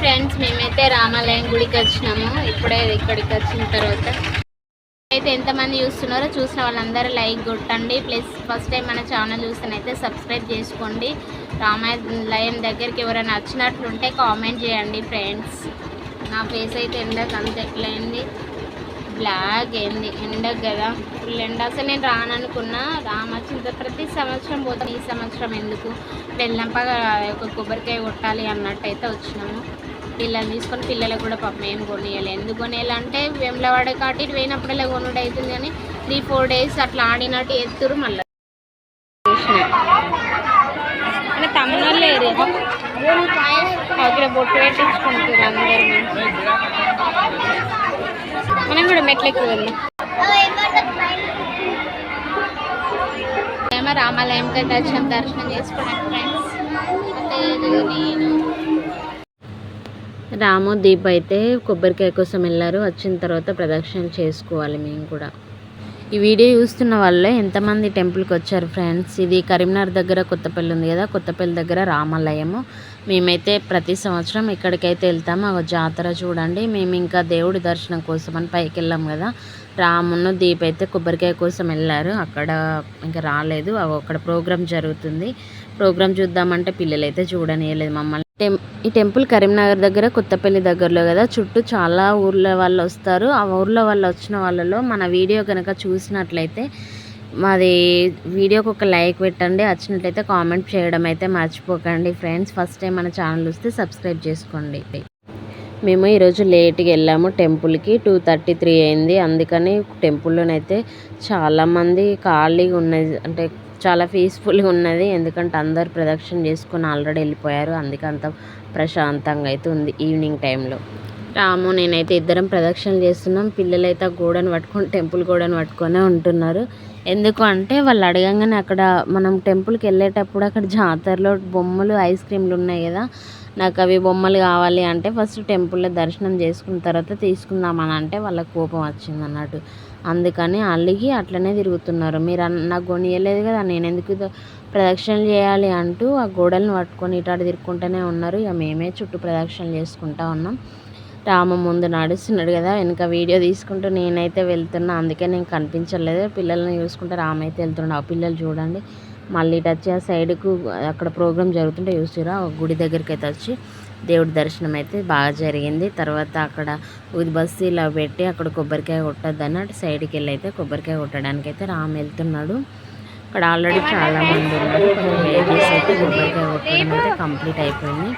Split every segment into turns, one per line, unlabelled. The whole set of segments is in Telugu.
ఫ్రెండ్స్ మేమైతే రామాలయం గుడికి వచ్చినాము. ఇప్పుడే ఇక్కడికి వచ్చిన తర్వాత. అయితే ఎంతమంది చూస్తున్నారో చూసిన వాళ్ళందరూ లైక్ కొట్టండి. ప్లస్ ఫస్ట్ టైం మన ఛానల్ చూస్తానైతే సబ్స్క్రైబ్ చేసుకోండి. రామాలయం దగ్గరికి ఎవరైనా నచ్చినట్లుంటే కామెంట్ చేయండి ఫ్రెండ్స్. నా ఫేస్ అయితే ఎండకు అంత ఎట్లయింది బ్లాక్ అయింది. ఎండకు కదా. ఫుల్ ఎండ. అసలు నేను రాననుకున్నా. రామచ్చిన ప్రతి సంవత్సరం పోతాను ఈ సంవత్సరం ఎందుకు? వెళ్ళంపగా ఒక కొబ్బరికాయ కొట్టాలి అన్నట్టు అయితే వచ్చినాము. పిల్లల్ని తీసుకొని పిల్లలకు కూడా పాపం ఏం కొనియాలి ఎందుకు కొనియాలంటే వెమ్లవాడ కాటి పోయినప్పుడల్లా కొనుడు అవుతుంది కానీ త్రీ ఫోర్ డేస్ అట్లా ఆడినట్టు ఎత్తురు మళ్ళీ. అంటే తమ్ముళ్ళు లేరు అక్కడ బొట్టు పెట్టించుకుంటారు అందరు మనం కూడా మెట్లెక్కి వెళ్దాం ఏమో రామాలయంకి దర్శనం దర్శనం చేసుకున్నాను ఫ్రెండ్స్ అంటే నేను. రాము దీప్ అయితే కొబ్బరికాయ కోసం వెళ్ళారు. వచ్చిన తర్వాత ప్రదక్షిణలు చేసుకోవాలి మేము కూడా. ఈ వీడియో చూస్తున్న వాళ్ళే ఎంతమంది టెంపుల్కి వచ్చారు ఫ్రెండ్స్? ఇది కరీంనగర్ దగ్గర కొత్తపల్లి ఉంది కదా? కొత్తపల్లి దగ్గర రామాలయము. మేమైతే ప్రతి సంవత్సరం ఇక్కడికైతే వెళ్తాము ఆ జాతర చూడండి. మేము ఇంకా దేవుడి దర్శనం కోసం అని పైకి వెళ్ళాం కదా. రామును దీప్ అయితే కొబ్బరికాయ కోసం వెళ్ళారు. అక్కడ ఇంకా రాలేదు. అవి అక్కడ ప్రోగ్రామ్ జరుగుతుంది. ప్రోగ్రామ్ చూద్దామంటే పిల్లలు అయితే చూడనియలేదు మమ్మల్ని. టెం ఈ టెంపుల్ కరీంనగర్ దగ్గర కొత్తపల్లి దగ్గరలో కదా. చుట్టూ చాలా ఊర్ల వాళ్ళు వస్తారు. ఆ ఊర్లో వాళ్ళు వచ్చిన వాళ్ళలో మన వీడియో కనుక చూసినట్లయితే మాది వీడియోకి ఒక లైక్ పెట్టండి. వచ్చినట్లయితే కామెంట్ చేయడం అయితే మర్చిపోకండి. ఫ్రెండ్స్ ఫస్ట్ టైం మన ఛానల్ వస్తే సబ్స్క్రైబ్ చేసుకోండి. మేము ఈరోజు లేట్గా వెళ్ళాము టెంపుల్కి. టూ థర్టీ త్రీ అయింది. అందుకని టెంపుల్లోనైతే చాలామంది ఖాళీగా ఉన్నది అంటే చాలా పీస్ఫుల్గా ఉన్నది. ఎందుకంటే అందరు ప్రదక్షిణ చేసుకుని ఆల్రెడీ వెళ్ళిపోయారు. అందుకే అంత ప్రశాంతంగా అయితే ఉంది ఈవినింగ్ టైంలో రాము నేనైతే ఇద్దరం ప్రదక్షిణలు చేస్తున్నాం. పిల్లలైతే ఆ గోడను పట్టుకొని టెంపుల్ గోడను పట్టుకొనే ఉంటున్నారు. ఎందుకు అంటే వాళ్ళు అడగంగానే అక్కడ మనం టెంపుల్కి వెళ్ళేటప్పుడు అక్కడ జాతరలో బొమ్మలు ఐస్ క్రీమ్లు ఉన్నాయి కదా. నాకు అవి బొమ్మలు కావాలి అంటే ఫస్ట్ టెంపుల్లో దర్శనం చేసుకున్న తర్వాత తీసుకుందామని అంటే వాళ్ళకి కోపం వచ్చింది అన్నట్టు అందుకని అలిగి అట్లనే తిరుగుతున్నారు. మీరు నాకు కొనియలేదు కదా నేను ఎందుకు ప్రదక్షిణలు చేయాలి అంటూ ఆ గోడలను పట్టుకొని ఇటాడు తిరుక్కుంటూనే ఉన్నారు. ఇక మేమే చుట్టూ ప్రదక్షిణలు చేసుకుంటా ఉన్నాం. రామ ముందు నడుస్తున్నాడు కదా వెనక వీడియో తీసుకుంటూ నేనైతే వెళ్తున్నా. అందుకే నేను కనిపించలేదు. పిల్లల్ని చూసుకుంటే రామ్ అయితే వెళ్తున్నాడు. ఆ పిల్లలు చూడండి. మళ్ళీ ఇటు వచ్చి ఆ సైడ్కు అక్కడ ప్రోగ్రామ్ జరుగుతుంటే చూసిరా గుడి దగ్గరికి అయితే వచ్చి దేవుడి దర్శనం అయితే బాగా జరిగింది. తర్వాత అక్కడ ఊది బస్సు ఇలా పెట్టి అక్కడ కొబ్బరికాయ కొట్టద్దని అటు సైడ్కి వెళ్ళి అయితే కొబ్బరికాయ కొట్టడానికి అయితే రామ్ వెళ్తున్నాడు. అక్కడ ఆల్రెడీ చాలా మంది ఉన్నారు. లేడీస్ అయితే కొబ్బరికాయ కొట్టడం అయితే కంప్లీట్ అయిపోయింది.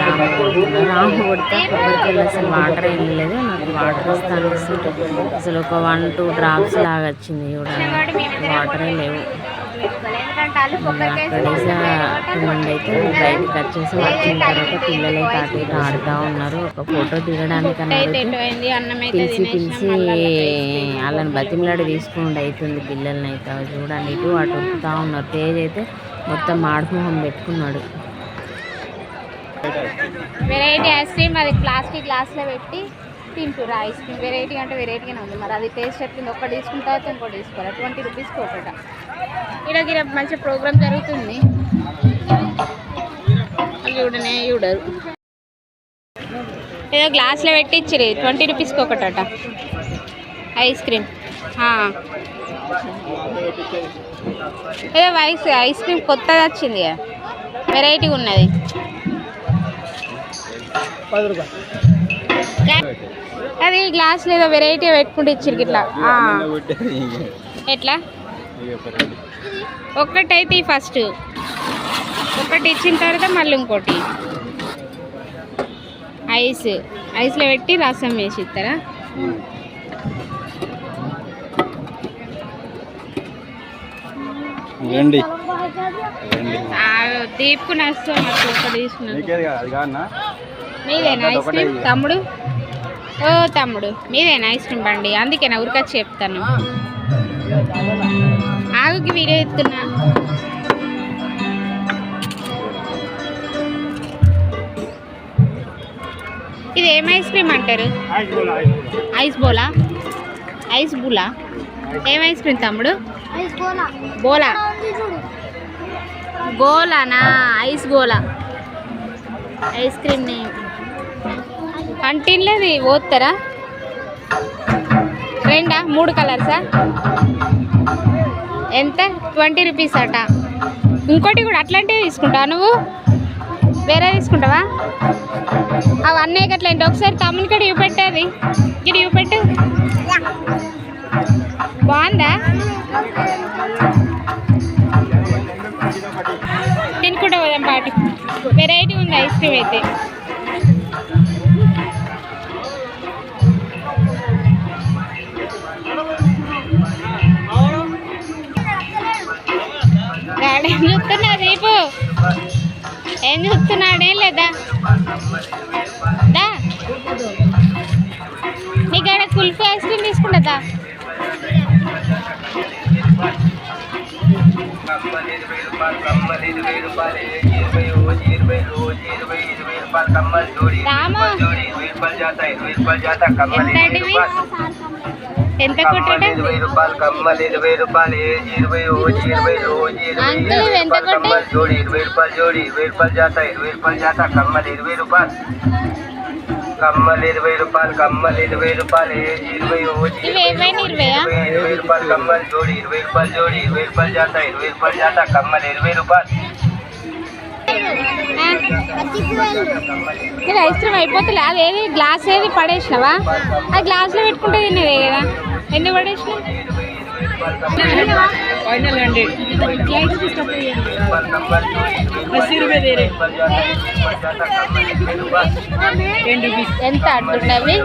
రాము కొడుతున్నారు. రాము కొడితే కొబ్బరికాయలు అసలు వాటర్ వెళ్ళలేదు నాకు వాటర్ వస్తాను అసలు ఒక వన్ టూ డ్రాప్స్ లాగా వచ్చింది చూడండి. వాటరే లేవు. అక్కడేసి అయితే బయటకు వచ్చేసి వచ్చిన తర్వాత పిల్లలు అయితే అటు ఇటు ఆడుతూ ఉన్నారు. ఒక ఫోటో దిగడానికి పిలిచి పిలిచి వాళ్ళని బతిమలాడి తీసుకుండా అవుతుంది పిల్లల్ని అయితే. చూడండి ఇటు అటు వస్తూ ఉన్నారు. తేజ్ అయితే మొత్తం మాడుమొహం పెట్టుకున్నాడు. వెరైటీ ఐస్ క్రీమ్ అది ప్లాస్టిక్ గ్లాస్లో పెట్టి తింటురు ఐస్ క్రీమ్. వెరైటీ అంటే వెరైటీగానే ఉంది. మరి అది టేస్ట్ ఒక్కటి తీసుకున్న తర్వాత ఇంకోటి తీసుకోవాలి. ట్వంటీ రూపీస్కి ఒకట. ఇక్కడ గిర మంచి ప్రోగ్రామ్ జరుగుతుంది. చూడనే చూడరు ఏదో గ్లాస్లో పెట్టి ఇచ్చిరి ట్వంటీ రూపీస్కి ఒకటట. Ice cream. ఏదో ఐస్ ఐస్ క్రీమ్ కొత్తది వచ్చింది వెరైటీ ఉన్నది. అది గ్లాస్లో ఏదో వెరైటీ పెట్టుకుంటే ఇచ్చిరు ఇట్లా. ఎట్లా? ఒక్కటైతే ఫస్ట్ ఒకటి ఇచ్చిన తర్వాత మళ్ళీ ఇంకోటి. ఐస్. ఐస్లో పెట్టి రసం వేసి ఇస్తారా?
రండి
దీప్కు మీదేనా ఐస్ క్రీమ్ తమ్ముడు? ఓ తమ్ముడు. మీదేనా ఐస్ క్రీమ్ బండి? అందుకే నా ఊరికొచ్చి చెప్తాను. ఆగుకి వీడియో ఎత్తున్నా. ఇది ఏం ఐస్ క్రీమ్ అంటారు? ఐస్ బోలా? ఐస్ బులా? ఏం ఐస్ క్రీమ్ తమ్ముడు? బోలా. గోలానా ఐస్ గోలా ఐస్ క్రీమ్ నేమ్
అంటిన్లేది పోతారా రెండా? మూడు కలర్సా? ఎంత? ట్వంటీ రూపీస్ అట. ఇంకోటి కూడా అట్లాంటివి తీసుకుంటావా నువ్వు? వేరే తీసుకుంటావా? అవన్నీ అట్లా ఒకసారి తమ్ముని కూడా చూపెట్టేది ఇక్కడ చూపెట్టు బాగుందా? తినుకుంటా పోదాం పాటి. వెరైటీ ఉంది ఐస్ క్రీమ్ అయితే. చూస్తున్నా దీపు ఏం చూస్తున్నాడే? లేదా? దా. నీకు ఆడ కుల్ఫీ ఐస్ క్రీమ్ తీసుకుంటుందా రామా. ఎంత కొట్టట అంకుల్ ఇవి ఎంత?
కమ్మలు జోడి ఇరవై రూపాయలు జోడి ఇరవై రూపాయలు జాత ఇరవై రూపాయలు జాత కమ్మలు ఇరవై రూపాయలు. కమ్మలు ఇరవై రూపాయలు కమ్మలు ఇరవై రూపాయలు ఇరవై ఇరవై రూపాయలు కమ్మలు జోడి ఇరవై రూపాయలు జోడి ఇరవై రూపాయలు జాత ఇరవై రూపాయలు జాత కమ్మలు ఇరవై రూపాయలు.
ఐస్ క్రీమ్ అయిపోతుంది అది ఏది గ్లాస్ ఏది? పడేసినావా? అది గ్లాస్లో పెట్టుకుంటే తినేదే కదా ఎందుకు పడేసినావు ఎంత అంటున్నవి?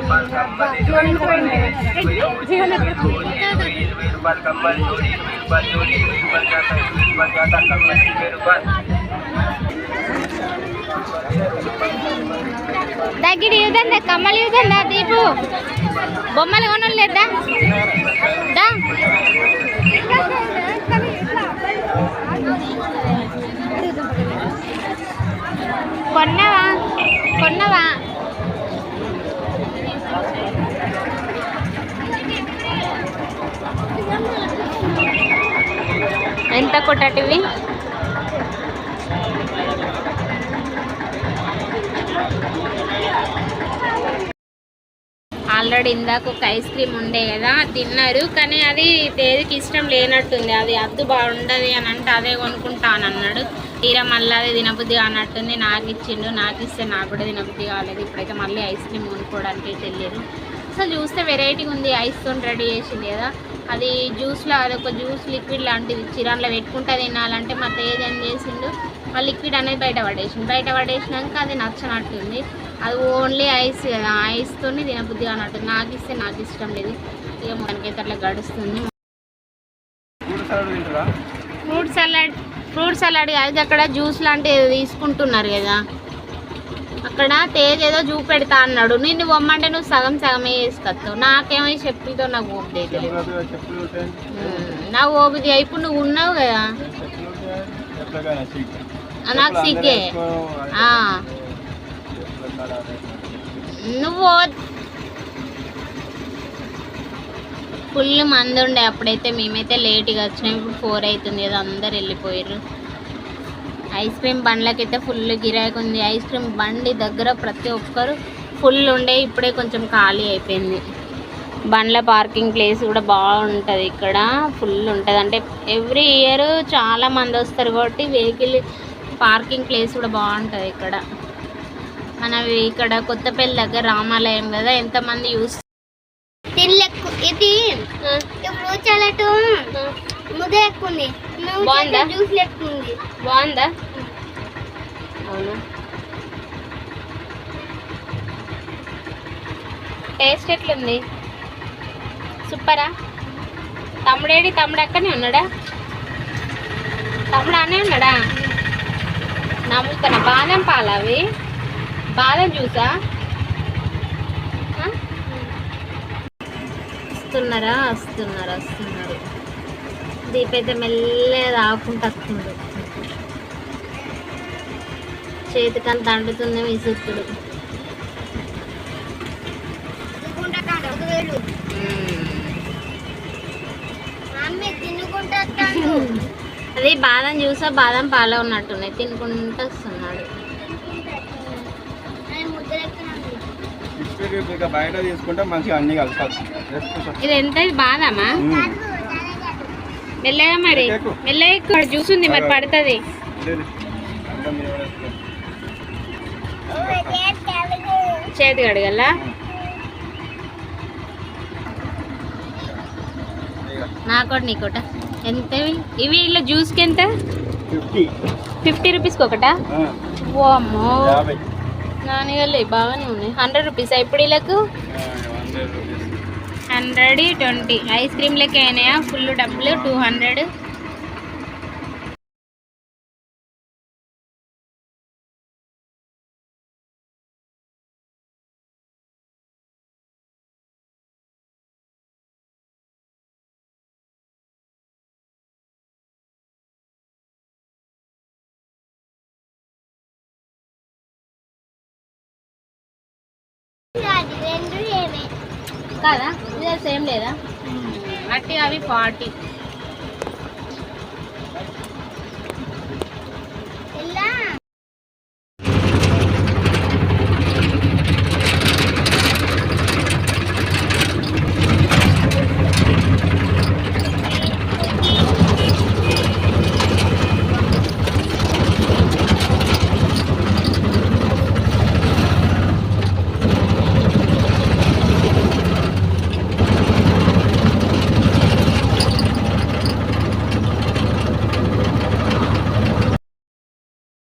దగ్గర యూదందా కమ్మలు యూదందా దీపు. బొమ్మలు కొనలేదా దా. కొన్నవా? కొన్నవా? ఎంత కొట్టటివి? ఆల్రెడీ ఇందాక ఒక ఐస్ క్రీమ్ ఉండే కదా తిన్నారు. కానీ అది తేదికి ఇష్టం లేనట్టుంది. అది అద్దు బాగుండదు అని అంటే అదే కొనుక్కుంటాను అన్నాడు తీరా మళ్ళీ అది తినబుద్ధి అన్నట్టుంది నాకు ఇచ్చిండు నాకు ఇస్తే నాకు కూడా తినబుద్ధి కాలేదు. ఇప్పుడైతే మళ్ళీ ఐస్ క్రీమ్ కొనుక్కోవడానికి తెలియదు అసలు చూస్తే వెరైటీ ఉంది ఐస్తో రెడీ చేసింది కదా. అది జ్యూస్లో అదొక జ్యూస్ లిక్విడ్ లాంటిది. చిరాన్లో పెట్టుకుంటా తినాలంటే మా తేజ్ ఏం చేసిండు? ఆ లిక్విడ్ అనేది బయట పడేసిండు. బయట పడేసినాక అది నచ్చనట్టుంది. అది ఓన్లీ ఐస్ కదా ఐస్తో తినబుద్ధి అన్నట్టుంది నాకు ఇస్తే నాకు ఇష్టం లేదు. ఇక మనకైతే అట్లా గడుస్తుంది. ఫ్రూట్ సలాడ్ ఫ్రూట్ సలాడ్ అది అక్కడ జ్యూస్ లాంటిది తీసుకుంటున్నారు కదా. అక్కడ తేజ్ ఏదో చూపెడతా అన్నాడు. నిన్ను పొమ్మంటే నువ్వు సగం సగమే వేసుకొస్తావు నాకేమో చెప్పులతో నాకు ఓపిక అవుతలేదు నా ఓపిక ఇప్పుడు నువ్వు ఉన్నావు కదా. నాకు సిగ్గే నువ్వు ఫుల్ మంది ఉండే అప్పుడైతే మేమైతే లేట్గా వచ్చినాం. ఇప్పుడు ఫోర్ అవుతుంది కదా అందరు వెళ్ళిపోయారు ఐస్ క్రీమ్ బండ్లకైతే ఫుల్ గిరాకీ ఉంది. ఐస్ క్రీమ్ బండి దగ్గర ప్రతి ఒక్కరు ఫుల్ ఉండే ఇప్పుడే కొంచెం ఖాళీ అయిపోయింది. బండ్ల పార్కింగ్ ప్లేస్ కూడా బాగుంటుంది ఇక్కడ. ఫుల్ ఉంటుంది. అంటే ఎవ్రీ ఇయర్ చాలా మంది వస్తారు కాబట్టి వెహికల్ పార్కింగ్ ప్లేస్ కూడా బాగుంటుంది ఇక్కడ. మనవి ఇక్కడ కొత్తపల్లి దగ్గర రామాలయం కదా ఎంతమంది యూస్
ఇది ఇప్పుడు ముద్ద
బాగుందా?
జ్యూస్
బాగుందా? అవును? టేస్ట్ ఎట్లుంది? సూపరా? తమ్ముడేడి తమ్ముడు అక్కనే ఉన్నాడా? తమ్ముడు అనే ఉన్నాడా? నమ్ముతున్నా బాదం పాలు అవి బాదం జ్యూసా? ఆ? వస్తున్నారా? వస్తున్నారు వస్తున్నారు. దీపైతే మెల్లగా రాకుండా వస్తుంది. చేతికంత అంటుతుంది విసురుతుడు
తినుకుంటాడు ఒక
అది బాదం జ్యూసా బాదం పాలు ఉన్నట్టున్నాయి. తినుకుంటూ వస్తున్నాడు.
బయట తీసుకుంటే మంచిగా అన్ని.
ఇది ఎంత? బాదామా. మెల్లగా మరి. మెల్లగా ఎక్కువ జ్యూస్ ఉంది మరి పడుతుంది. చేతి కడగల్లా
ఇక
నాకోటి నీకోట ఎంత ఇవి? ఇలా జ్యూస్కి ఎంత?
ఫిఫ్టీ.
రూపీస్కి ఒకటా? ఓ అమ్మో. నాన్నగారు బాగానే ఉన్నాయి. హండ్రెడ్ రూపీస్ ఇప్పుడు వీళ్ళకు
ఆ, హండ్రెడ్
ట్వంటీ. ఐస్ క్రీమ్ లెక్క అయినాయా ఫుల్ డబ్బులు టూ హండ్రెడ్. కాదా ఇది సేమ్ లేదా? అట్టి అవి ఫార్టీ. ఇలా